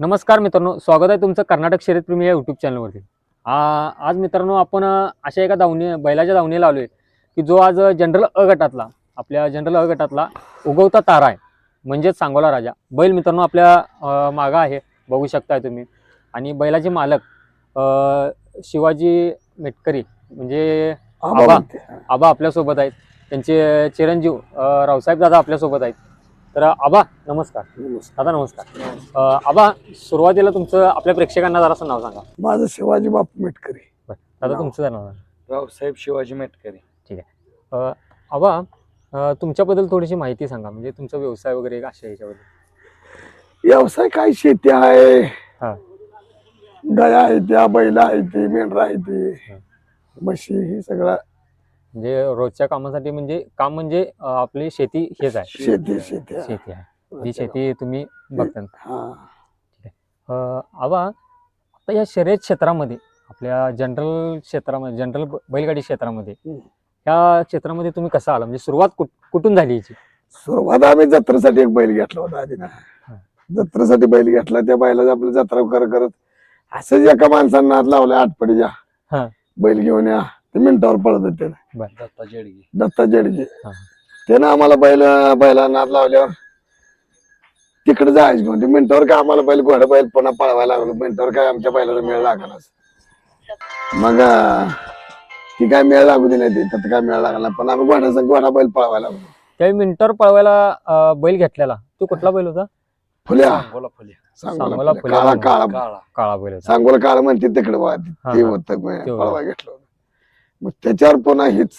नमस्कार मित्रांनो स्वागत आहे तुमचं कर्नाटक शर्यतप्रेमी या युट्यूब चॅनलवरती आज मित्रांनो आपण अशा एका दावणी बैलाच्या दावणीला आलोय की जो आज जनरल अ गटातला आपल्या जनरल अ गटातला उगवता तारा आहे. म्हणजेच सांगोला राजा. बैल मित्रांनो आपल्या मागं आहे बघू शकताय तुम्ही. आणि बैलाचे मालक शिवाजी मेटकरी म्हणजे आबा. आबा आपल्यासोबत आहेत. त्यांचे चिरंजीव रावसाहेब दादा आपल्यासोबत आहेत. तर आबा नमस्कार. दादा नमस्कार. अ, आबा सुरुवातीला तुमचं आपल्या प्रेक्षकांना जरासं नाव सांगा. माझं शिवाजी बापू मेटकरी. दादा. तुमचं जरा नाव. रावसाहेब शिवाजी मेटकरी. अ, आबा अ, तुमच्याबद्दल थोडीशी माहिती सांगा. म्हणजे तुमचा व्यवसाय वगैरे अशा ह्याच्याबद्दल व्यवसाय काय? शेती आहे. हा. गाया आहे त्या बैल आहे ती मेंढरा आहे ती हा. म्हशी ही सगळं म्हणजे रोजच्या कामासाठी म्हणजे काम म्हणजे आपली शेती हेच आहे. शेती शेती आहे. शेती आहे. जी शेती तुम्ही बघता हा. अ, आबा आता या शर्यत क्षेत्रामध्ये आपल्या जनरल क्षेत्रामध्ये जनरल बैलगाडी क्षेत्रामध्ये हम्म. या क्षेत्रामध्ये तुम्ही कसा आला? म्हणजे सुरुवात कुठ कुठून झाली याची? सुरुवात आम्ही जत्रेसाठी एक बैल घेतला होता आधी ना. हा. जत्रेसाठी बैल घेतला त्या बैलाची आपली जत्रा करत करत असंच एका माणसानं हात लावल्या हा. आठपडीच्या बैल घेऊन या. ते मिनिटावर पळत होते दत्ता जेडगी. दत्ता जेडगे. हा. त्यानं आम्हाला बैल बैला नाद लावल्यावर तिकडे जायचं ते मिनिटावर काय आम्हाला बैल घोडा बैल पुन्हा पळवायला लागलो. मिनिटावर काय आमच्या बैलाला मेळ लागला मग अं, ती काय मेळ लागू दिली नाही. त्यात काय मेळ लागला पण आम्ही घोड्याचा घोडा बैल पळवायला लागलो. त्यावेळी मिनिटावर पळवायला अ, बैल घेतलेला. तो कुठला बैल होता? फुल्या. सांगोला फुल्या. सांगोला सांगोला फुल्या. फुल्या काळा. काळा. काळा. बैल होता. सांगोला काळा म्हणते तिकडे बघा ते हा, ते हा. होतं ते होतं. पळवा घेतलं होतं. मग त्याच्यावर पुन्हा हीच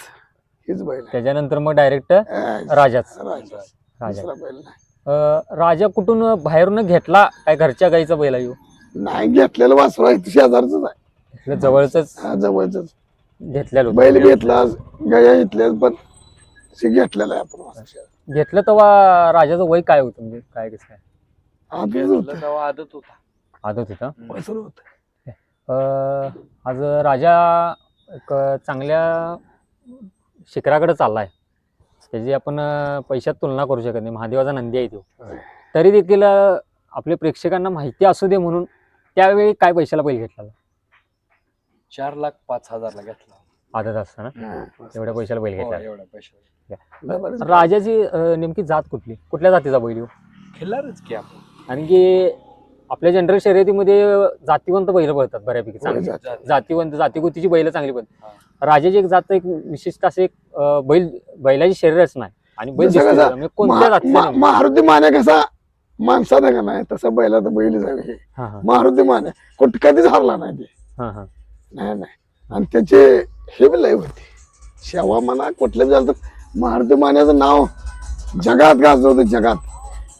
हीच बैल आहे. त्याच्यानंतर मग डायरेक्ट राजाच राजा. राजा दुसरा बैल नाही. अ, राजा कुठून बाहेरून घेतला काय घरच्या गाईचा बैल आहे? नाही घेतलेलं वासरू आहे शेजारच आहे जवळच हा, जवळच घेतलेलं होतं. बैल घेतला गाया घेतल्या पण ते घेतलेलं आहे आपण वासरू. घेतलं तेव्हा राजाचं वय काय होतं म्हणजे काय कसं काय आधीच होतं. घेतलं तेव्हा आदत होता आदत होता. वासरू होतं. अ, आज राजा एक चांगल्या शिखराकडे चाललाय. त्याची आपण पैशात तुलना करू शकत नाही. महादेवाचा नंदी आहे तो. तरी देखील आपल्या प्रेक्षकांना माहिती असू दे म्हणून त्यावेळी काय पैशाला बैल घेतला? चार लाख पाच हजारला घेतला. आदत असताना हा. एवढ्या पैशाला बैल हो, घेतला झालं. राजाची नेमकी जात कुठली? कुठल्या जातीचा बैल? खेळणारच की आपण. आणि की आपल्या जनरल शर्यतीमध्ये जातीवंत बैल पळतात बऱ्यापैकी होय, चांगली. जात. जातीवंत जातीगुतीची बैल चांगली पळतात. राजाची एक जात एक विशिष्ट असे बैल बैलाची शरीरच नाही आणि बैल दिसतो कोणत्या जातीचा मारुती माने कसा माणसाचा का नाही तसा बैलाचा बैल जावे. हा हा. मारुती माने कुठ कधीच हारला नाही ते. हा हा. नाही नाही. आणि त्याचे हे बी लय होते. शेवा म्हणा कुठलं बी झालं तर मारुती मान्याचं नाव जगात गाजलं होतं जगात.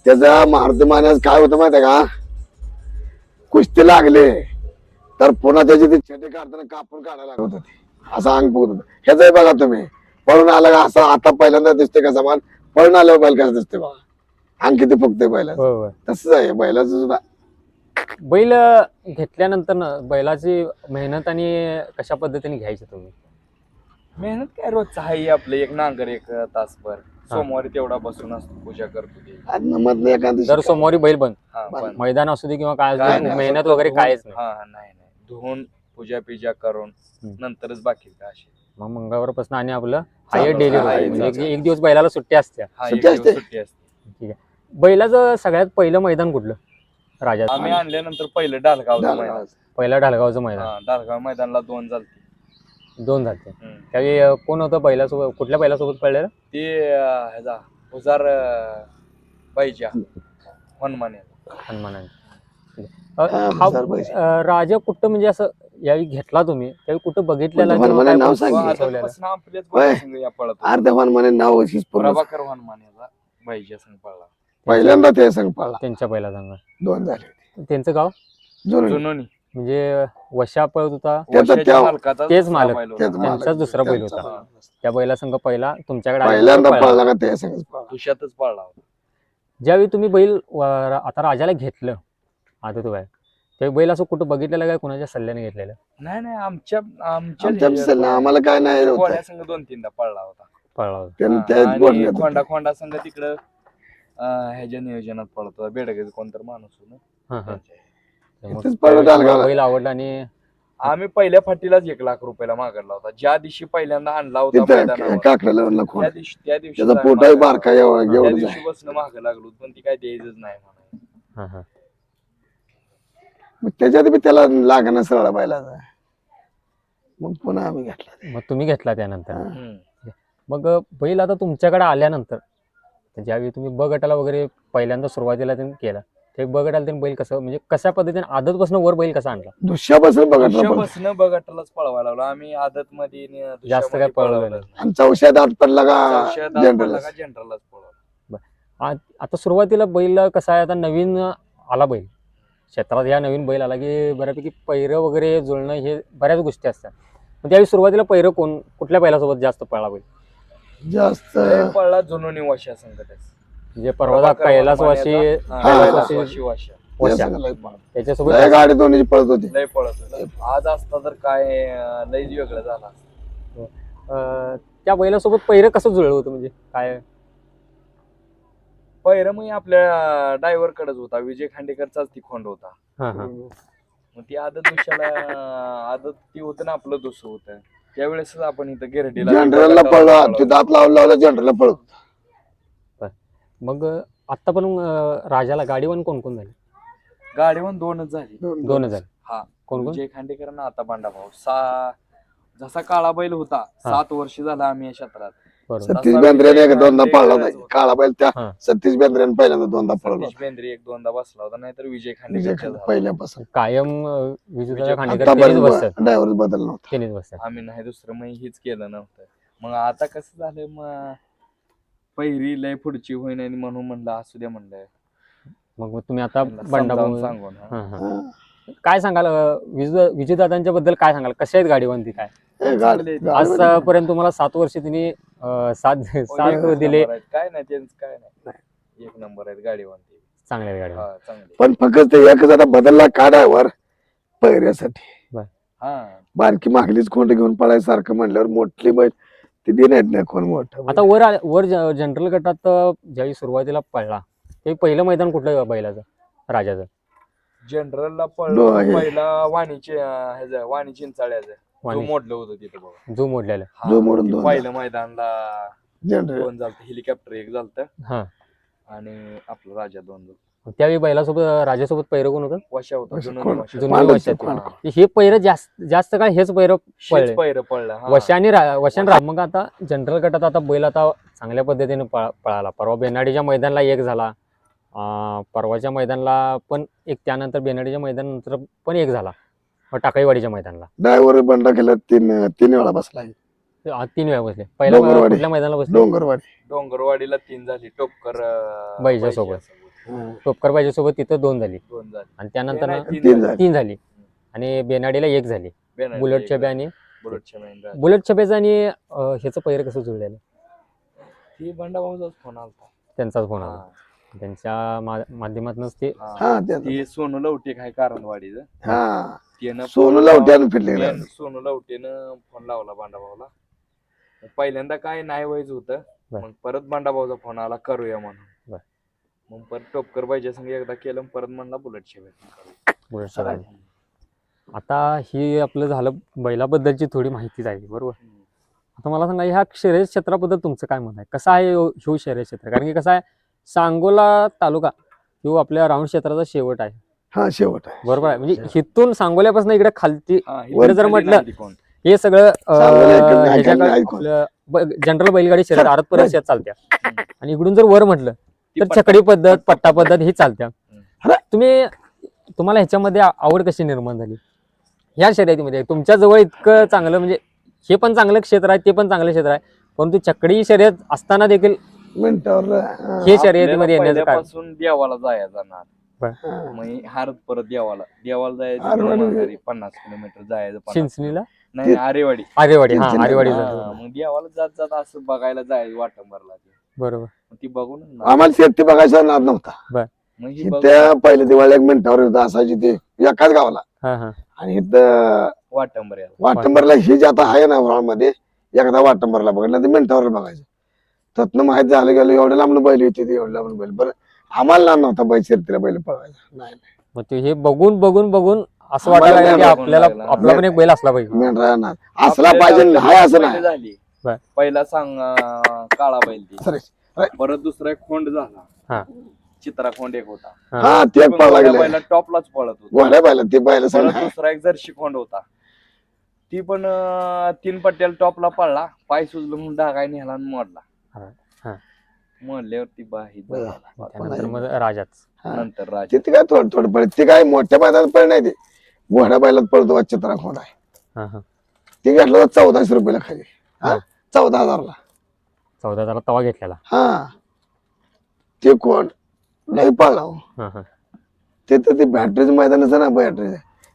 त्याचं मारुती मान्याचं काय होतं माहिती आहे का? कुस्ती लागले तर पुन्हा त्याची ती छटे काढताना कापून काढायला लागत होती. असं अंग बघत होतं. ह्याचंही बघा तुम्ही. पळून आला का असं आता पहिल्यांदा दिसते का समान? पळून आल्यावर बैल कसं दिसते बघा. अंग किती फुगते बैलाचं. होय होय. तसंच आहे बैलाचं सुद्धा. बैल घेतल्यानंतर ना बैलाची मेहनत आणि कशा पद्धतीने घ्यायची तुम्ही? मेहनत काय रोजचं आहे आपलं एक नांगर एक तासभर. सोमवारी तेवढा बसून असतो पूजा करतो ते. आणि मधलं एखादी जर सोमवारी बैल बंद. हा. पण मैदान असू दे किंवा काय काय असू दे नाही, मेहनत फक्त वगैरे धुवून- कायच नाही. हा नाही नाही. धुवून पूजा पिजा करून हम्म. नंतरच बाकी काय असे मग मंगळवारपासून आणि आपलं चालू, हायर डेली म्हणजे चालू. एक- दिवस बैलाला सुट्टी असते. हा सुट्टी दिवस असते. सुट्टी असते. बैलाचं सगळ्यात पहिलं मैदान कुठलं? राजा आम्ही आणल्यानंतर पहिलं डालगाव डालगाव. पहिलं ढालगावचं मैदान. हा डालगाव मैदानला दोन झालते. दोन झाले हम्म. त्यावेळी अं, कोण होतं बैलासोबत कुठल्या बैलासोबत पडलेलं ते अं, ह्याचा हुजार पाहिजे हनुमाने हनुमानाने हा, अं, हा राजा कुठं म्हणजे असं यावेळी घेतला तुम्ही? त्यावेळी कुठं बघितलेला कोणतं हनुमानाचं नाव सांग. की. बसवलेलं? आतापासून आपल्याच होय. बैलासंग या पळत. होतो. अर्ध्या हनुमाने नाव पूर्ण. प्रभाकर हनुमान याचा पाहिजे संग पळला. पहिल्यांदा ते संग पाळला. त्यांच्या बैला सांगा. दोन झाले त्यांचं गाव? जुनं जुनोनी. म्हणजे वशा पळत होता त्याचा वर्षाच्या त्या- मालकाचा तेच दुसरा मालक. बैल होता. मालक. त्यांचाच दुसरा बैल होता. त्या बैला संघ पहिला तुमच्याकडे पहिल्यांदा पळाला. पळला का ते संग पाळला तुषातच पळला होता ज्यावेळी तुम्ही बैल व- आता राजाला घेतलं आता तो काय त्यावेळी बैल असं कुठं बघितलेलं काय कोणाच्या सल्ल्याने घेतलेलं नाही नाही आमच्या आमच्या आमच्या दिसायला आम्हाला काय नाही होत. संघ दोन तीनदा पळला होता पळला होता. त्यानं त्याच आणि बोलण्यात खोंडा खोंडा संघ तिकडं अं, ह्याच्या नियोजनात पळतो बेडगेच कोणतर माणूस होता. हा हा त्यांच्या- आलं? बैल आवडला आणि आम्ही पहिल्या फाटीलाच एक लाख रुपयाला मागडला होता. ज्या दिवशी पहिल्यांदा आणला होता तिथं मैदानावर त्या दिवशी त्या दिवशी त्याचा आम्ही पोटाही बारका एवढा त्या एवढं दिवशी बसणं मागं लागलो पण ती काय द्यायचंच नाही हा हा. मग त्याच्यात बी त्याला लागणं सरळ बैलाचा मग पुन्हा आम्ही घेतला. मग तुम्ही घेतला त्यानंतर. हम्म. मग बैल आता तुमच्याकडे आल्यानंतर तर ज्यावेळी तुम्ही ब गटाला वगैरे पहिल्यांदा सुरुवातीला त्यांनी केला ते ब गटाला त्यांनी बैल कसं म्हणजे कशा पद्धतीने आदतपासून वर बैल कसा आणला? दुसऱ्यापासून बघितलं पण बसणं बघटलाच पळवायला लागलो आम्ही आदत मध्ये जास्त काय पळवलं नाही. आणि चौशात आत पडला का? जनरल जनरलच पळवलं. आता सुरुवातीला बैल कसा आहे? आता नवीन आला बैल. क्षेत्रात या नवीन बैल आला की बऱ्यापैकी पैरं वगैरे जुळणं हे बऱ्याच गोष्टी असतात. पण त्यावेळी सुरुवातीला पैरं कोण कुठल्या बैलासोबत जास्त पळला बैल? जास्त पळला जुनोनी वशा संकट म्हणजे परवा कैलास वाशी. लय. त्याच्यासोबत लय गाडी दोन्ही पळत होती. लय पळत होता. आज असता तर काय अं, लयच वेगळं झालं. अं, त्या बैलासोबत पैरं कसं जुळलं होतं म्हणजे? काय? पहिलं मग आपल्या ड्रायव्हर कडेच होता. विजय खांडेकरचाच ती खोंड होता. हा हा. मग ती आदत दुसऱ्याला आदत ती होतं ना आपलं दुसरं होतं. त्यावेळेसच आपण इथं गिरडीला जनरलला पळला ते दात लावला जनरलला पळत मग आता पण अं, राजाला गाडीवर कोण कोण झाले? गाडीवर दोनच झाली. दोन हजार हा. कोण कोण? विजय खांडेकर ना आता बांडा भाऊ. सा जसा काळा बैल होता सात वर्ष झाला आम्ही या क्षेत्रात. बरोबर. सतीश बेंद्रेने एक दोनदा पळला होता काळा बैल त्या हा. सतीश बेंद्रेने पहिल्यांदा दोनदा पळला सतीश बेंद्रे एक दोनदा बसला होता नाहीतर विजय विजय खांडेकर खांडे पहिल्यापासून. कायम अं, विजय- खांडेकर त्यांनीच बसतात. आतापर्यंत ड्रायव्हर बदल नव्हता त्यांनीच बसतात. आम्ही नाही दुसरं मग हेच केलं नव्हतं. मग आता कसं झालं मग पहिरी लय पुढची होईन आणि म्हणून म्हणलं असू द्या म्हणलं. मग तुम्ही आता समजावून बंडा सांगून हा. हा हा. हा. काय सांगाल विजयदादांच्या बद्दल काय सांगाल? कशा आहेत गाडीवंती काय? गाडी गाडी- आजपर्यंत तुम्हाला सात वर्ष तिने अं, साथ एक साथ दिले. आहेत. काय नाही त्यांचं काय नाही. एक नंबर आहेत गाडीवरती चांगल्या आहेत गाडी हा चांगली पण फक्त ते एक जरा बदलला का ड्रायव्हर पहिऱ्यासाठी हा. बारकी मागलीच खोंड घेऊन पळायसारखं म्हणल्यावर मोठी बैल ती देण्यात नाही कोण मोठं आता वर आले- वर जनरल गटात अं, ज्यावेळी सुरुवातीला पडला ते पहिलं मैदान कुठलं बैलाचं? राजाचं. जनरलला पळलो. पहिला वाणीचे वाणी चिंचाळ्याचं. वाणी. मोडलं होतं तिथं बघा. जो मोडलेलं. हा, जो मोडून ते दोन. पहिलं मैदानला जनरल दोन झालं हेलिकॉप्टर एक झालत. हा. आणि आपलं राजा दोन झालं त्यावेळी बैलासोबत राजासोबत पैरं कोण होतं वशा होता वशा जुनं कोण? वशा. जुनं पांडव- वशात. पांडव. हे पैरं जास्त जास्त काळ हेच पैरं पळले. शेच पहिरं पडलं हा. वशाने रा- वशाने रा मग आता जनरल गटात आता बैल आता चांगल्या पद्धतीने पळा- पळाला परवा बेनाडीच्या मैदानाला एक झाला अं, परवाच्या मैदानाला पण एक त्यानंतर बेनाडीच्या मैदानानंतर पण एक झाला मग टाकाईवाडीच्या मैदानाला ड्रायव्हर बंड केलं तीन तीन वेळा ते आ- तीन वेळा बसले पहिल्या डोंगरवाडी. कुठल्या मैदानाला बसले डोंगरवाडी डोंगरवाडीला तीन झाली टोपकर अं, बैजासोबत. बैजासोबत. टोपकर बाजीसोबत तिथं दोन झाली. दोन झाली. आणि त्यानंतर ना तीन तीन झाली. झाली. तीन झाली. आणि बेनाडीला एक झाली. बेनाडी बुलेट झाली. आणि बुलेट छब्या आणि. बुलेट अं, ह्याचं पैर कसं जुळलेलं? ती बंडा भाऊचाच फोन आलता. त्यांचाच फोन आला. हा, त्यांच्या मा- माध्यमातूनच ते हा. हा सोनू लवटे काय कारणवाडीचं हा. त्यानं सोनू फोन लावट्यानं फिरले त्यानं सोनू लवटेनं फोन लावला बांडाभाऊला पहिल्यांदा काय नाही व्हायचं होतं. मग परत बांडाभाऊचा फोन आला करूया म्हणून. मग परत टोपकर पाहिजे संग एकदा केलं मग परत म्हणला बुलेट आता ही आपलं झालं बैलाबद्दलची थोडी माहिती झाली बरोबर? आता मला सांगा ह्या शर्यत क्षेत्राबद्दल तुमचं काय मत आहे? कसं आहे ह्यो ह्यो शर्यत क्षेत्र? कारण की कसं आहे सांगोला तालुका ह्यो आपल्या राऊंड क्षेत्राचा शेवट आहे. हा शेवट आहे. बरोबर आहे? म्हणजे हिथून सांगोल्यापासून इकडे खालती वर जर म्हटलं, हे सगळं इकडं. जनरल बैलगाडी शर्यत सर, आरत परत चालत्या. आणि इकडून जर वर म्हटलं तर छकडी पद्धत पट्टा पद्धत ही चालत्या. हं. तुम्ही तुम्हाला ह्याच्यामध्ये आवड कशी निर्माण झाली? ह्या शर्यतीमध्ये तुमच्या जवळ इतकं चांगलं म्हणजे हे पण चांगलं क्षेत्र आहे ते पण चांगलं क्षेत्र आहे परंतु चकडी शर्यत असताना देखील हा, शर्यतीमध्ये येण्याचं पहिल्यापासून देवाला जायचं ना हा. मग हारत परत देवाला देवाला जायचं माघारी पन्नास किलोमीटर जायचं चिंचणीला? नाही आरेवाडी. आरेवाडी. आरेवाडी मग देवाला जात जात असं बघायला जायचं वाटंबरला. बरोबर. ती बघून आम्हाला शेती बघायचा नाद नव्हता. मग ही त्या पहिल्या दिवाळी एक मिनिटावर होतं असायची ते एकाच गावाला. हा हा. आणि इथं वाटंबर याला. वाटंबरला ही जी आता आहे ना मध्ये एकदा वाटंबरला बघितलं ते मिनिटावर बघायचं. त्यातनं माहीत झालं गेलं एवढ्या लांबून बैल येते एवढ्या लांबून बैल. बरं आम्हाला लहान नव्हता बैल शर्तीला बैल पळवायचा नाही मग ते हे बघून बघून बघून असं आम्हाला वाटायला लागलं की बघून आपल्याला लागलं. आपला पण एक बैल असला पाहिजे. मेंढरा असला पाहिजे हाय असं पहिली नाही. झाली. बर. पहिला सांग अं, काळा बैल ती. सर परत दुसरा एक खोंड हा. झाला चित्रा खोंड एक होता. हा. टॉपलाच पळत होता. घोड्या ते बैल परत सगळं दुसरा एक जर्शी खोंड होता. ती पण अं, तीन पट्ट्याला टॉपला पडला पाय सुजलं म्हणून डागाय नेला आणि मोडला. हा. हा. मोडल्यावरती बाही बरं. त्यानंतर मग राजाच. हा. नंतर राज. ते काय थोडं थोडं पळ ते काय मोठ्या मैदानात पळ नाही ते. घोड्या बैलात पळतो चित्रा खोड आहे. हा हा. ते घेतलं तर चौदाशे रुपयाला खाली. हा. चौदा हजारला. चौदा हजार तवा घेतलेला. हा. ते कोण? नाही पळला हो. हा. ते तर ते बॅटरीचं मैदान असं ना बॅटरी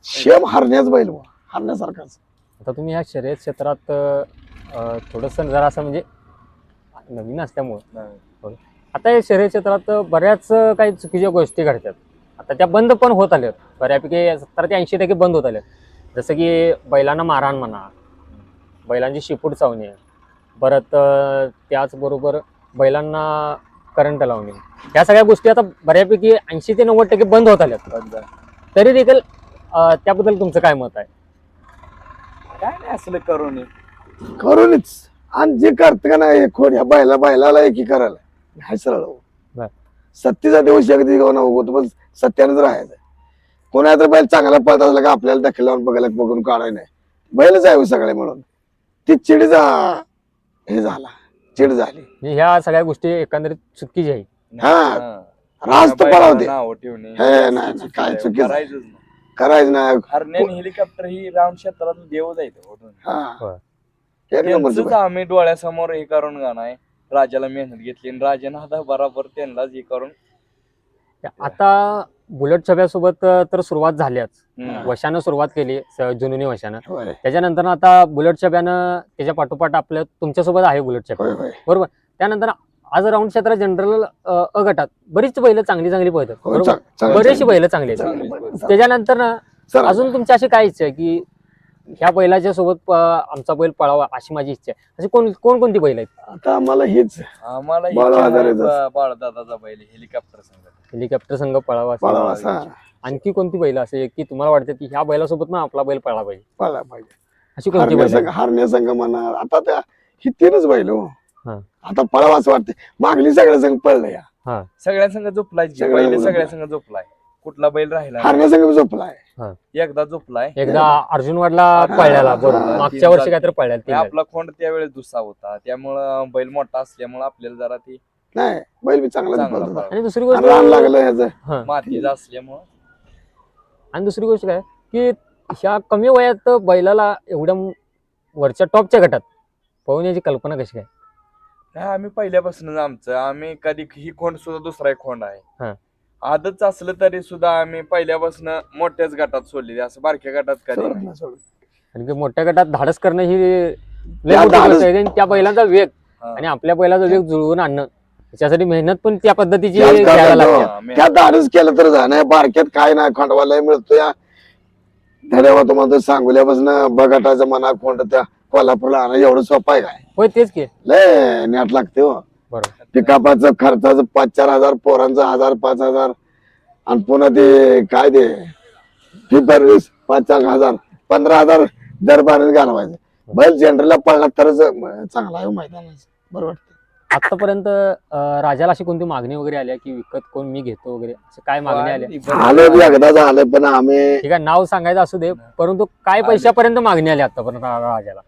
शेम हरण्याच बैल बुवा, हरण्यासारखाच. आता तुम्ही ह्या शर्यत क्षेत्रात अं, थोडंसं जरा असं म्हणजे नवीन असल्यामुळं. आता या शर्यत क्षेत्रात बऱ्याच काही चुकीच्या गोष्टी घडतात. आता त्या बंद पण होत आल्यात. बऱ्यापैकी सत्तर ते ऐंशी टक्के बंद होत आल्यात. जसं की बैलांना मारहाण म्हणा बैलांची शिपूट चावणे परत त्याचबरोबर बैलांना करंट लावणे. या सगळ्या गोष्टी आता बऱ्यापैकी ऐंशी ते नव्वद टक्के बंद होत आल्यात. तरी देखील त्याबद्दल तुमचं काय मत आहे? काय नाही असलं करून करूनच. आणि जे करत का नाही खोड ह्या बैला बैलाला एकी करायला नाही सरळ. हो. सत्तेचा दिवस अगदी गाव उगवतो पण सत्यानेच राहायचं कोणा तर बैल चांगला पळत असला का आपल्याला दखल लावून बघायला बघून काढाय नाही. बैलच आहे हो सगळे म्हणून. ती चिडीचा हे झाला. चिड झाली. म्हणजे ह्या सगळ्या गोष्टी एकंदरीत चुकीच्या आहे. हा. राज तर पळावते हे नाही, नाही, काय चुकीचं. नाही. करायचं नाही. हरण्याने हेलिकॉप्टर ही राऊंड क्षेत्रात देव जायचं हा. एक त्यांचंच आम्ही डोळ्यासमोर हे करून गाणं राजाला मेहनत घेतली आणि राजानं आता बराबर त्यांनाच हे करून आता बुलेट छब्यासोबत तर सुरुवात झाल्याच. वशानं सुरुवात केली जुनुनी वशानं. त्याच्यानंतर आता बुलेट छब्यानं त्याच्या पाठोपाठ आपल्या तुमच्यासोबत आहे बुलेट छब्या. होय त्यानंतर आज राऊंड क्षेत्रात जनरल अ गटात बरीच बैल चांगली चांगली पळतात. होय, बरोबर? बरेचशी बैल चांगली आहेत. त्याच्यानंतर ना अजून तुमची अशी काय इच्छा आहे की ह्या बैलाच्या सोबत आमचा बैल पळावा अशी माझी इच्छा आहे. अशी कोण कोणकोणती बैल आहेत? आता आम्हाला हीच आम्हाला बाळदादाचा बैल हेलिकॉप्टर हेलिकॉप्टर संघ पळावा पळावा असा. आणखी कोणती बैल असे की तुम्हाला वाटते की ह्या बैलासोबत ना आपला बैल पळाला पाहिजे? पाहिजे. अशी कोणती हरण्या बैल संघ हरण्या संघ म्हणा आता त्या ही तीनच बैल हो. हा. आता पळावा असं वाटते मागणी सगळ्या संघ पळलं या. सगळ्या संघ झोपलाय जी. सगळ्या पहिले संघ सगळ्या झोपलाय. संघ झोपलाय. कुठला बैल राहिला हरण्या संघ झोपलाय. नाही. एकदा झोपलाय. एकदा अर्जुनवाडला अर्जुन पळल्याला वाडला, बरोबर. हा, मागच्या तीन वर्षी काहीतरी पळल्याला वेळा. आपला खोंड त्यावेळेस दुसरा होता. त्यामुळं बैल मोठा असल्यामुळे आपल्याला जरा ती नाही बैल बी चांगला चांगला पळतो. आणि दुसरी गोष्ट रान लागलं ह्याचं हा. मातीचा असल्यामुळं आणि दुसरी गोष्ट काय की ह्या कमी वयात बैलाला एवढ्या म- वरच्या टॉपच्या गटात पळवण्याची कल्पना कशी काय नाही आम्ही पहिल्यापासूनच आमचं आम्ही कधी ही खोंड सुद्धा दुसरा एक खोंड हा. आहे आदच असलं तरी सुद्धा आम्ही पहिल्यापासून मोठ्याच गटात सोडली असं बारक्या गटात कधी नाही. ना, सोड. आणि की मोठ्या गटात धाडस करणं ही लय त्या मोठी धाडस- गोष्ट आहे आणि त्या बैलांचा वेग हा. आणि आपल्या बैलाचा वेग जुळवून आणणं त्याच्यासाठी मेहनत पण त्या पद्धतीची घ्यायला लागते. हो. त्या दाडच केलं तर झालं बारक्यात काय नाही खंडवाला मिळतो या. धड्यावर तुम्हाला सांगुल्यापासून बगाटाचं मना कोंड त्या कोल्हापूरला आणा एवढं सोपं आहे काय? होय तेच की. लय नेट लागते हो. बरोबर. पिकापाचं खर्चाचं पाच चार हजार पोरांचं हजार पाच हजार. आणि पुन्हा ते काय ते? फी सर्व्हिस पाच चार हजार पंधरा हजार दरबार घालवायचं. बैल जनरलला पडला तरच अं, चांगला आहे हो मैदानाचं. बरोबर वाटतं. आतापर्यंत राजाला अशी कोणती मागणी वगैरे आली की विकत कोण मी घेतो वगैरे? असं काय मागणी आल्या आलं बी एकदा झालं पण आम्ही ठीक आहे नाव सांगायचं असू दे परंतु काय पैशापर्यंत मागणी आली आतापर्यंत राजाला?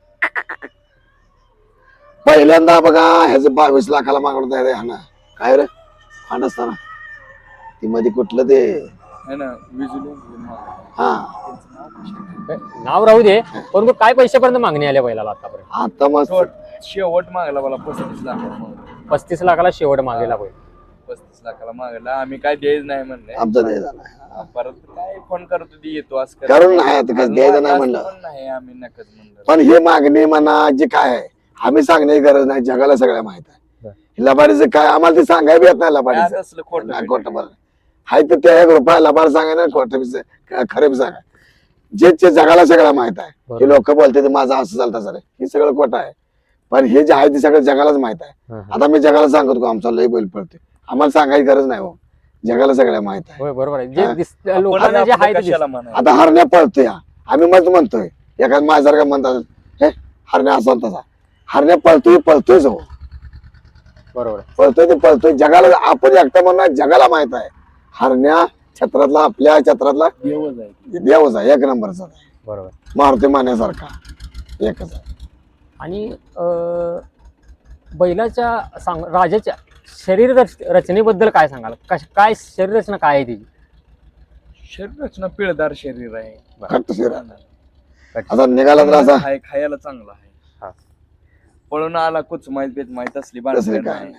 पहिल्यांदा बघा ह्याचं बावीस लाखाला मागणं आहे रे ह्यानं. काय रे? फांड असताना. ती मध्ये कुठलं ते? है ना हा. नाव राहू दे परंतु काय पैशापर्यंत मागणी आल्या बैलाला आतापर्यंत? आता मस्त. शेवट मागला मला पस्तीस लाखाला पस्तीस लाखाला शेवट मागेला बैल पस्तीस लाखाला मागला आम्ही काय द्यायच नाही म्हणले. आमचं द्यायचं नाही. परत काय फोन करत होती येतो असं करत. करून नाही आता कसं द्यायचं नाही म्हणलं. पण नाही आम्ही नकच म्हणलं. पण हे मागणी म्हणा जे काय आहे आम्ही सांगण्याची गरज नाही जगाला सगळ्या माहीत. आहे. लबाडीचं काय आम्हाला ते सांगायला बी येत नाही काय लबाडीचं असलं खोटं नाही, बिटं. खोटं बरं हाय तर त्या एक रुपया लबाड सांगा ना खोटं बी खरं बी सांगा जे जे जगाला सगळं माहीत आहे. बरोबर. हे लोक बोलते ते माझं असं चालतं सर हे सगळं खोटं आहे. पण हे जे आहे ते सगळं जगालाच माहीत आहे. आता मी जगाला सांगतो आमचा लय बैल पळतोय आम्हाला सांगायची गरज नाही हो जगाला सगळ्या माहीत आहे बरोबर जे हा. जे? आता हरण्या पळतोय. आम्ही मत म्हणतोय एखाद माझ्यासारखा म्हणतात हे हरण्या असा तसा हरण्या पळतोय पळतोयच हो बरोबर. पळतोय ते पळतोय जगाला आपण एकटा म्हणणार जगाला माहीत आहे हरण्या छत्रातला आपल्या छत्रातला देवच आहे देवच आहे एक नंबरचा आहे. बरोबर. मारुती मान्यासारखा एकच आहे आणि अं, बैलाच्या सांग राजाच्या शरीर रच- रचनेबद्दल काय सांगाल? कश काय शरीर रचना काय आहे तिची? शरीर रचना पिळदार शरीर आहे. घट्ट शरीर. आहे. आता निघाला तर असा. खाय- खायला चांगला हा. आहे पळून आला कुच माहीत बेत माहीत असली तसं बाळगण काय? नाही.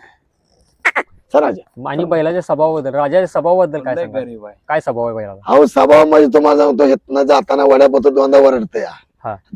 राजा. आणि बैलाच्या स्वभावाबद्दल राजाच्या स्वभावाबद्दल काय लय सांगाल? गरीब आहे. काय स्वभाव आहे बैलाला अहो स्वभाव म्हणजे तुम्हाला सांगतो हेतनं जाताना वड्यापत्र दोनदा वरडते हा.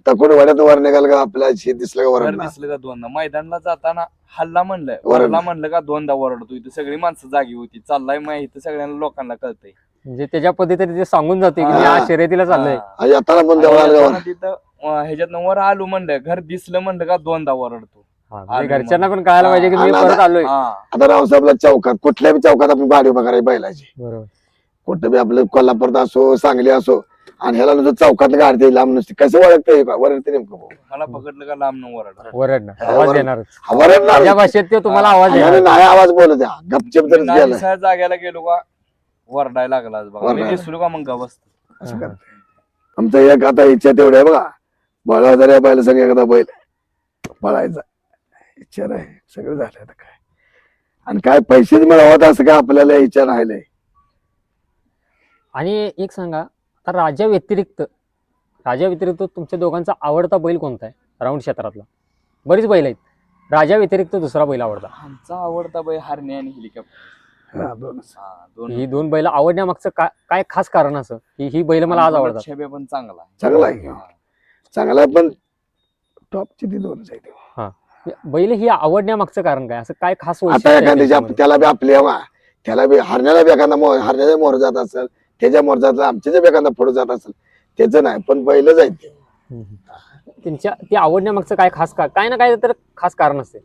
तकडे वड्यात वर निघाल का? आपल्या दिसलं का वर वरडणार दिसलं का दोनदा? मैदानाला जाताना हल्ला म्हणलं वरडला. वरला म्हणलं का दोनदा वरडतो इथं. सगळी माणसं जागी होती. चाललाय माहिती सगळ्यांना लोकांना कळतंय. म्हणजे त्याच्या पद्धतीने ते सांगून जाते की हा. मी आज शर्यतीला चाललोय. हा. आणि येताना पण आणि देवळाला येताना गावाला. तिथं अं, ह्याच्यातनं वर आलो म्हणलं घर दिसलं म्हणलं का दोनदा वरडतो हा, म्हणजे आलो घरच्यांना पण कळायला पाहिजे की मी परत आलोय. हा. आता रावसाहेबला चौकात कुठल्या बी चौकात आपण गाडी उभा करायची. बैलाची बरोबर. कुठं बी आपलं कोल्हापूर असो सांगली असो आणि ह्याला नुसतं चौकात गाडी द्यायची लांब नसते. कसं ओळखते वरडते नेमकं भाऊ? मला पकडलं का लांब न हा, आवाज हा, वरडणार माझ्या भाषेत ते तुम्हाला आवाज नाही आवाज बोलू द्या गपचप तर गेलं. दुसऱ्या जाग्याला गेलो का वरडायला लागला बघा. मी वरडायला. दिसलो का मग गवस असं करते. आमचं एक आता इच्छा तेवढी आहे बघा. बळा जर या बैल सगळं एकदा बैल. पळायचा इच्छा नाही. सगळं झालं आता काय. आणि काय पैसेच मिळवत असं काय आपल्याला इच्छा राहिले आणि एक सांगा आता राजा व्यतिरिक्त राजा व्यतिरिक्त तुमच्या दोघांचा आवडता बैल कोणता आहे? राऊंड क्षेत्रातला. बरीच बैल आहेत. राजा व्यतिरिक्त दुसरा बैल आवडता. आमचा आवडता बाई हरणे आणि हेलिकॉप्टर हा, दोनच. हा दोन. ही दोन बैल आवडण्यामागचं काय काय खास कारण असं? की ही बैल मला आज आवडतात. छबे पण चांगला आहे. चांगला आहे की? हो. चांगला आहे, पण टॉपची ती दोनच आहे ते. बैल ही आवडण्यामागचं कारण काय? असं काय खास वैशिष्ट्य आता आहे एखाद्याच्या त्याच्यामध्ये? त्याला बी आपली हवा. त्याला बी हरण्याला बी एखादा मोर हरण्याच्या मोर जात असेल त्याच्या मोर जात आमच्या बी एखादा पुढे जात असेल त्याचं नाही पण हम्म, हम्म. त्यांच्या ते आवडण्यामागचं काय खास का काय ना काय तर खास कारण असते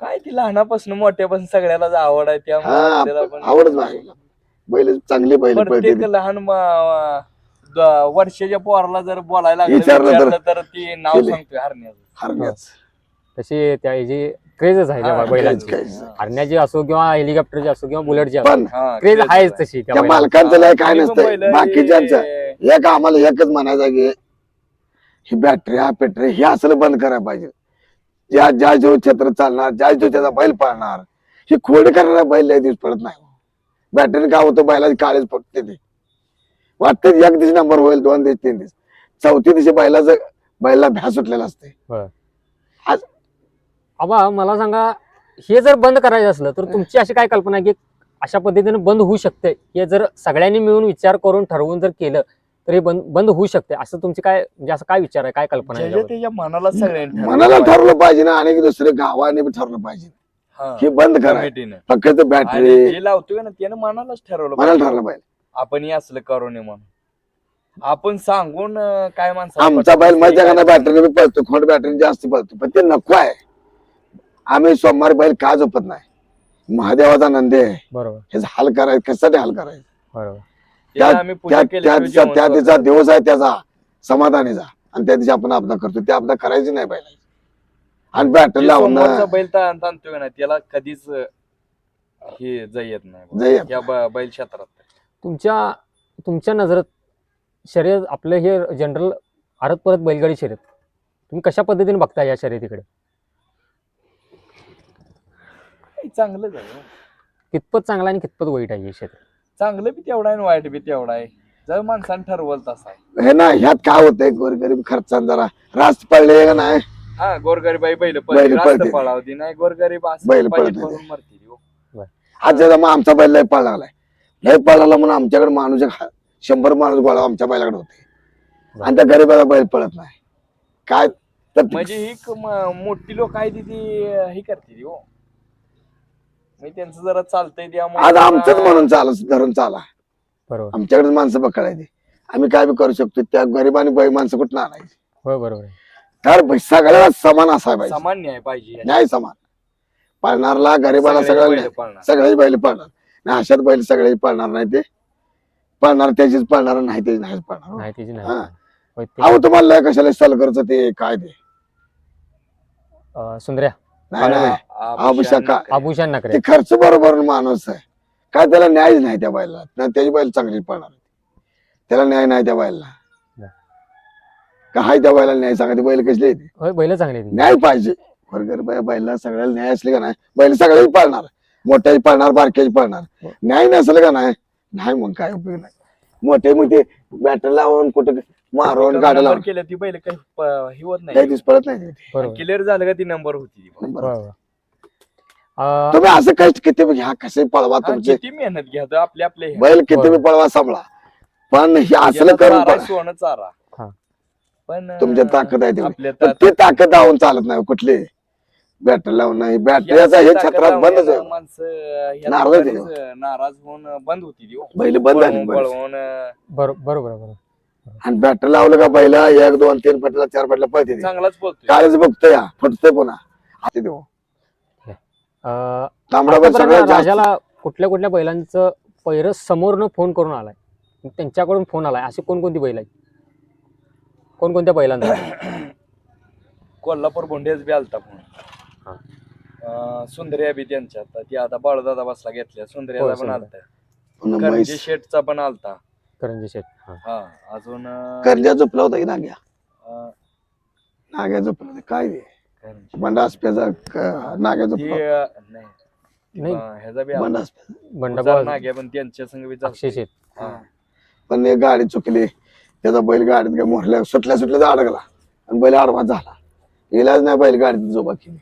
काय ती लहानापासून मोठ्यापासून सगळ्यालाच आवड आहे त्यामुळे हा आपल्याला आपण पण- आवडच नाही बैल चांगली बैल प्रत्येक पळते लहान म- द- वर्षाच्या पोराला जर बोलायला लागलं विचारलं तर- विचारलं तर ती नाव केले. सांगतोय हरण्याचं. हरण्याच. तशी त्या जी क्रेजच आहे त्या हा, बैलांची. हरण्याची असो किंवा हेलिकॉप्टरची असो किंवा बुलेटची असो. पण क्रेज आहेच आहे. तशी त्या त्या बैलांची. मालकांचं लय काय बाकीच्यांचं हे- एक आम्हाला एकच म्हणायचं की ही बॅटरी हा पेटरी हे असलं बंद करायला पाहिजे. ज्या ज्या जो क्षेत्र चालणार ज्या जो त्याचा बैल पळणार ही खोडी करणारा बैल लय दिवस पडत नाही. बॅटरी काय होतं बैलाची काळीच फक्त ते. वाटतं एक दिवशी नंबर होईल दोन दिवस तीन दिवस चौथी दिवशी बैलाचं बैला भ्या सुटलेला असते आबा मला सांगा हे जर बंद करायचं असलं तर तुमची अशी काय कल्पना आहे की अशा पद्धतीने बंद होऊ शकते हे जर सगळ्यांनी मिळून विचार करून ठरवून जर केलं तर हे बंद बंद होऊ शकते असं तुमची काय म्हणजे असं काय विचार आहे? काय कल्पना आहे ज्याच्या याच्यावर? त्याच्या मनाला सगळ्यांनी मनाला ठरवलं ठरलं पाहिजे ना आणि दुसरे गावाने बी ठरलं पाहिजे. हा. बंद करायचं कमिटीनं. फक्त आणि बॅटरी जे लावतोय ना त्यानं मनालाच ठरवलं मनाला. ठरलं पाहिजे. आपण हे असलं करू नये म्हणून. आपण सांगून अं, काय माणसं आमचा बैल मजा का बॅटरी पळतो खोट बॅटरी जास्त पळतो पण ते नको आहे. आम्ही सोमवारी बैल का झोपत नाही? महादेवाचा नंदी आहे. बरोबर. हे हाल करायचं कशासाठी हाल करायचं? बरोबर. त्याला आम्ही पूजा त्या त्या केल्याशिवाय दिवसा जेवण त्या करत दिवसा दिवस आहे त्याचा. समाधानीचा आणि त्या दिवशी आपण आपला करतो. ते आपला करायची नाही बैल आणि बॅटरी जे लावून समोरचा बैल ता- ताणतोय ना त्याला कधीच अं, हे जयत नाही. या ब- बैल क्षेत्रात. तुमच्या तुमच्या नजरेत शर्यत आपलं हे जनरल भारत परत बैलगाडी शर्यत. तुम्ही कशा पद्धतीने बघता या शर्यतीकडे? काही चांगलंच आहे हो. कितपत चांगला आणि कितपत वाईट आहे हे क्षेत्र? चांगलं बी तेवढा आहे आणि वाईट बी तेवढा आहे. जर माणसाने ठरवलं तसा आहे. हे ना ह्यात काय होतंय गोरगरीब खर्चान जरा? रास्त पडले का नाही? हा गोरगरीबाई बैल बैल पळते. पळावती नाही गोरगरीब असं बैल पाहिजे पळते. भरून मरतील हो. आज त्याचा मग आमचा बैल लय पळ लागलाय लय पळ लागला म्हणून आमच्याकडे माणूस एक हा- शंभर माणूस गोळा आमच्या बैलाकडे होते. आणि त्या गरीबाला बैल पळत नाही. काय तर म्हणजे ही क- म- मोठी लोक आहे ती ती हे करतील हो. म्हणजे त्यांचं जरा चालतंय त्यामुळे आज आमचंच म्हणून चाल धरून चाला. बरोबर. आमच्याकडे माणसं पकडायची. आम्ही काय बी करू शकतो त्या गरिबांनी बाई माणसं कुठं आणायची? होय बरोबर आहे. तर सगळ्याला समान असायला पाहिजे. समान न्याय पाहिजे. न्याय समान. पळणारला गरीबाला सगळे सगळ्याला बैल न्याय. पळणार. बैल पळणार. नाही अशात बैल सगळे पळणार नाही ते. पळणार त्याचीच पळणार नाही ते नाहीच पळणार नाही त्याची नाही. हा. होय, ते, अहो तुम्हाला लय कशाला सलगरचं ते काय ते? अं, सुंदर्या. नाही नाही. आभूषण अभिषेक का- नकरे. आभूषण नकरे. ते खर्च बरोबर माणूस आहे. काय त्याला न्यायच नाही त्या बैला नाही त्याची बैल चांगली पळणार त्याला न्याय नाही त्या नाही. का हाय त्या बैला न्याय सांगा ती बैल कसली आहे ती होय बैल चांगली आहेत. न्याय पाहिजे. वर्गर बाय बैला सगळ्याला न्याय असले का नाही? बैल सगळ्याच पाळणार. मोठ्याही पाळणार बारक्याही पाळणार. न्याय नसलं का नाही? नाही मग काय उपयोग नाही. मोठे मोठे बॅटर लावून कुठे मारून गाड्या लावून. केलं ती बैल काही प- हे होत काही नाही दिवस पडत नाही. बरोबर. क्लिअर झालं का ती नंबर होती ती. बरोबर. अं, तुम्ही असं कष्ट किती बी घ्या कसे पळवा हा, तुमचे किती मेहनत घ्या तर आपले आपले हे. बैल किती बी बरोबर. पळवा सांभाळा पण हे असलं याला करून चारा, पळा. सोनं चारा हा. पण तुमच्या ताकद आहे तेवढी. आपल्या पण ता- ते ताकद दावून चालत नाही कुठली बॅटर लावून नाही बॅटरीचा याची हे ताकद छत्रात बंदच लावण्याला आहे माणसं ह्या नाराज आहे लोकांनीच नाराज होऊन बंद होती ती हो. बैल बंद झाली पळवून- पळवून, अं, बरो- बरोबर आहे, बरोबर आणि बॅटर लावलं का बैल एक दोन तीन फटला चार फटला पळते ते. चांगलाच बोलतोय कालच बघतोय या फुटतोय पुन्हा आता देऊ तांबडा बैल आतापर्यंत सगळ्यात जास्त राजाला कुठल्या कुठल्या बैलांचं पैर समोरनं फोन करून आलाय. त्यांच्याकडून फोन आलाय. अशी कोणकोणती बैल आहेत? कोणकोणत्या बैलांचा कोल्हापूर भोंडेच बी आलता फोन हा. सुंदर्या बी त्यांच्यात ती आता बाळदादा बसला घेतल्या. सुंदर्याचा पण सुंदर्या. आलता करंजी म्हैस. शेटचा पण आलता. करंजी शेठ हा. हा अजून अं, करजा झोपला होता की नाग्या? अं, नाग्या झोपला होता. काय ते? करंजी. बंडा आसप्याचा क- नाग्या ती, झोपला होता. अं, नाही. ह्याचा बी बंडाबा नाग्या पण त्यांच्या संग बी चालतंय. अक्षय शेठ हा. पण एक गाडी चुकली. त्याचा बैल गाडीत काय मोरल्या सुटल्या सुटल्या अडकला आणि बैल आडवा झाला. इलाज नाही बैल गाडीत झोपा केली.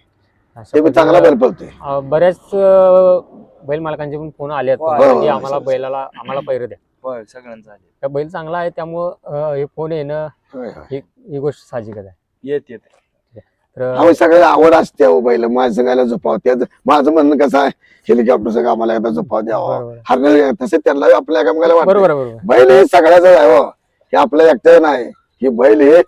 अशा ते बी चांगला बैल पळतोय. अं, बऱ्याच अं, बैल मालकांचे पण फोन आले आहेत हो, की आम्हाला. बैलाला आम्हाला पैर द्या. होय सगळ्यांचं आले त्या बैल चांगला आहे त्यामुळं अं, हे फोन येणं होय, होय. ही ही गोष्ट साहजिकच आहे. येत येत. तर अहो सगळ्याला आवड असते हो बैल. माझ्या सगळ्याला झोपाव. त्याच माझं म्हणणं कसं आहे हेलिकॉप्टर सगळं आम्हाला एकदा झोपाव द्यावं. बरोबर. हरणे तसे त्यांना आपल्या एकामेकाला वाटतं बरोबर बैल हे सगळ्याच आहे हो. हे आपल्या एकट्याचं नाही. ही बैल हे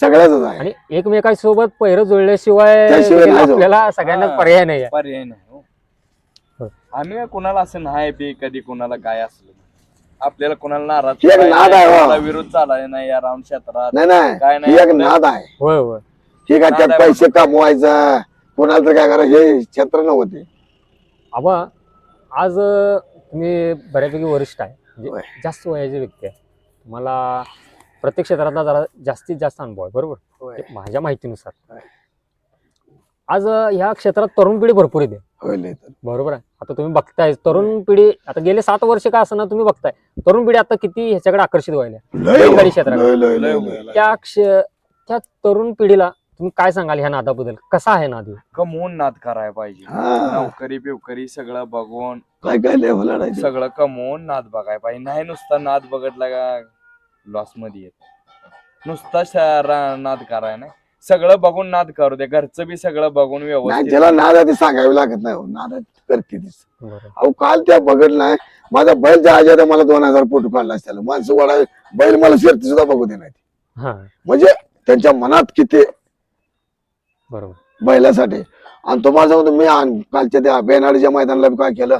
सगळ्याच आहे. आणि एकमेकांसोबत पैर जुळल्याशिवाय त्याशिवाय नाही जाऊ. आपल्याला सगळ्यांना हा. पर्याय नाही आहे. पर्याय नाही हो. हो. आम्ही काय कोणाला असं नाही बी कधी कोणाला काय असलं. आपल्याला कोणाला नाराज हे एक नाद आहे, नाही, हो. कोणाला विरोध चालाय नाही या राऊंड क्षेत्रात. नाही नाही. काय ही नाही एक आपलं- नाद आहे. होय होय. ही काय नाद त्यात आहे पैसे कमवायचं कोणाला तर काय करायचं हे क्षेत्र नव्हते आबा आज अं, तुम्ही बऱ्यापैकी वरिष्ठ आहे होय. म्हणजे जास्त वयाचे व्यक्ती आहे तुम्हाला प्रत्येक क्षेत्रातला जरा जास्तीत जास्त अनुभव आहे बरोबर होय. माझ्या माहितीनुसार होय. आज अं, ह्या क्षेत्रात तरुण पिढी भरपूर येते होय लय तर. बरोबर आहे आता तुम्ही बघताय तरुण पिढी आता गेले सात वर्ष का असं तुम्ही बघताय तरुण पिढी आता किती ह्याच्याकडे आकर्षित व्हायला लय बैलगाडी. क्षेत्रात. लय, लय, लय, लय, लय, लय. त्या क्ष त्या तरुण पिढीला तुम्ही काय सांगाल ह्या नादाबद्दल? कसा आहे नाद ह्यो? कमवून नाद करायला पाहिजे. हा. नोकरी बिवकरी सगळं बघून काय काय लढायचं सगळं कमवून नाद बघायला पाहिजे. नाही नुसता नाद बघितला का लॉसमध्ये येत. नुसता श- रा- नाद कराय नाही. सगळं बघून नाद करू दे. घरचं बी सगळं बघून नाही व्यवस्थित त्याला नाद ते सांगावी लागत नाही हो. नाद ते. करते अहो काल त्या बघत नाही. माझा बैल जायच्या मला दोन हजार फोटो काढला त्याला माणसं वडा बैल मला शिरती सुद्धा बघू दे नाही हा. म्हणजे त्यांच्या मनात किती बरोबर. बैलासाठी. आणि तुम्हाला सांगतो मी कालच्या त्या बेनाडीच्या मैदानाला काय केलं?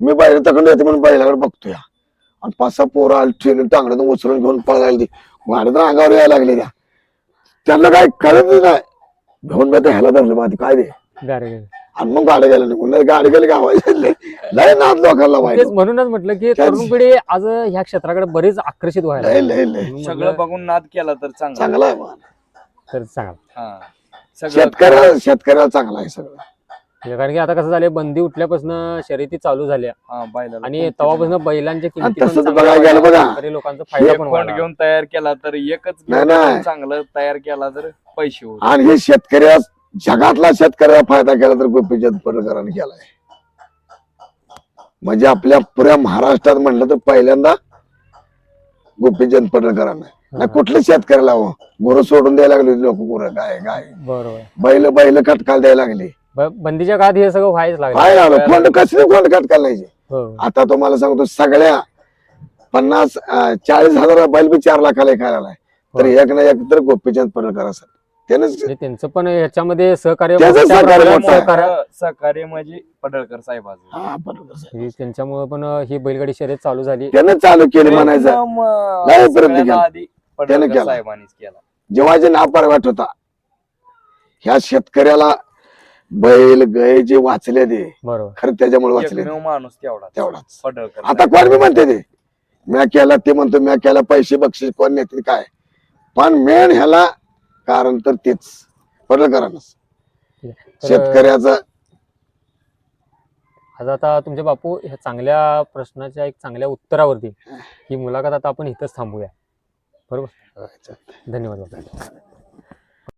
मी बैल तकडे येते म्हणून बैलाकडे बघतोय. आणि पाच सहा पोरं आली ट्रेन टांगड्यातून उचलून घेऊन पळायला ती गाडीत अंगावर यायला लागले त्या. त्यांना काय कळतच नाही घेऊन मी ह्याला धरलं माहिती काय दे आणि मग गाडी निघून नाही गाडी गेली गावायला लय नाद लोकांना माहिती म्हणूनच म्हटलं की तरुण पिढी आज ह्या क्षेत्राकडे बरीच आकर्षित व्हायला सगळं बघून नाद केला तर चांगला. चांगला आहे मग तर सगळं शेतकऱ्याला शेतकऱ्याला चांगला आहे सगळं. म्हणजे कारण की आता कसं झालंय बंदी उठल्यापासून शर्यती चालू झाल्या. हा बैलाला आणि तेव्हापासून बैलांच्या किमती पण तसंच चांगल्या बघायला गेलं वाढल्या. बघा. तरी लोकांचा फायदा एक पण कोंड व्हायला घेऊन तयार केला तर एकच नाही, घेऊन नाही. चांगलं तयार केला तर पैसे होत आणि हे शेतकऱ्या जगातला शेतकऱ्याला फायदा केला तर गोपीचंद पडळकरांनी केलाय. म्हणजे आपल्या पुऱ्या महाराष्ट्रात म्हणलं तर पहिल्यांदा गोपीचंद पडळकरांना नाही कुठल्या शेतकऱ्याला हो? गुरु सोडून द्यायला लागले लोक गुरं. काय काय? बरोबर. बैल बैल खटकाल द्यायला लागली. ब- बंदीच्या काळात हे सगळं व्हायच लागलं. काय लागलं. खोंड कसले खोंड खटकाल नाही हो. आता तुम्हाला सांगतो सगळ्या पन्नास अं, चाळीस हजार बैल बी चार लाखाला खायला तर एक ना एक तर गोपीचंद पडळकर असत त्यानंच म्हणजे त्यांचं पण ह्याच्यामध्ये सहकार्य त्याचं मोठ्या सहकार्य प्रमाणात मोठं आहे. सहकार्य म्हणजे पडळकर साहेबांचं हा साहेब. ही त्यांच्यामुळे पण ही बैलगाडी शर्यत चालू झाली. त्यानं चालू केली म्हणायचं. सगळ्यात. आधी त्यानं पडळकर केला. साहेबांनीच केला? जेव्हा जे नापारवाट होता ह्या शेतकऱ्याला बैल गाय जे वाचले ते बरोबर. खरं त्याच्यामुळे वाचले एकमेव माणूस तेवढा तेवढाच. पडळकर आता कोण बी म्हणते ते? म्या केला ते म्हणतो म्या केला पैसे बक्षीस कोण नेते काय? पण मेन ह्याला कारण तर तेच. पडलकरांनाच तर- शेतकऱ्याचं आज आता तुमचे बापू ह्या चांगल्या प्रश्नाच्या एक चांगल्या उत्तरावरती ही मुलाखत आता आपण इथंच थांबूया. बरोबर? धन्यवाद बापू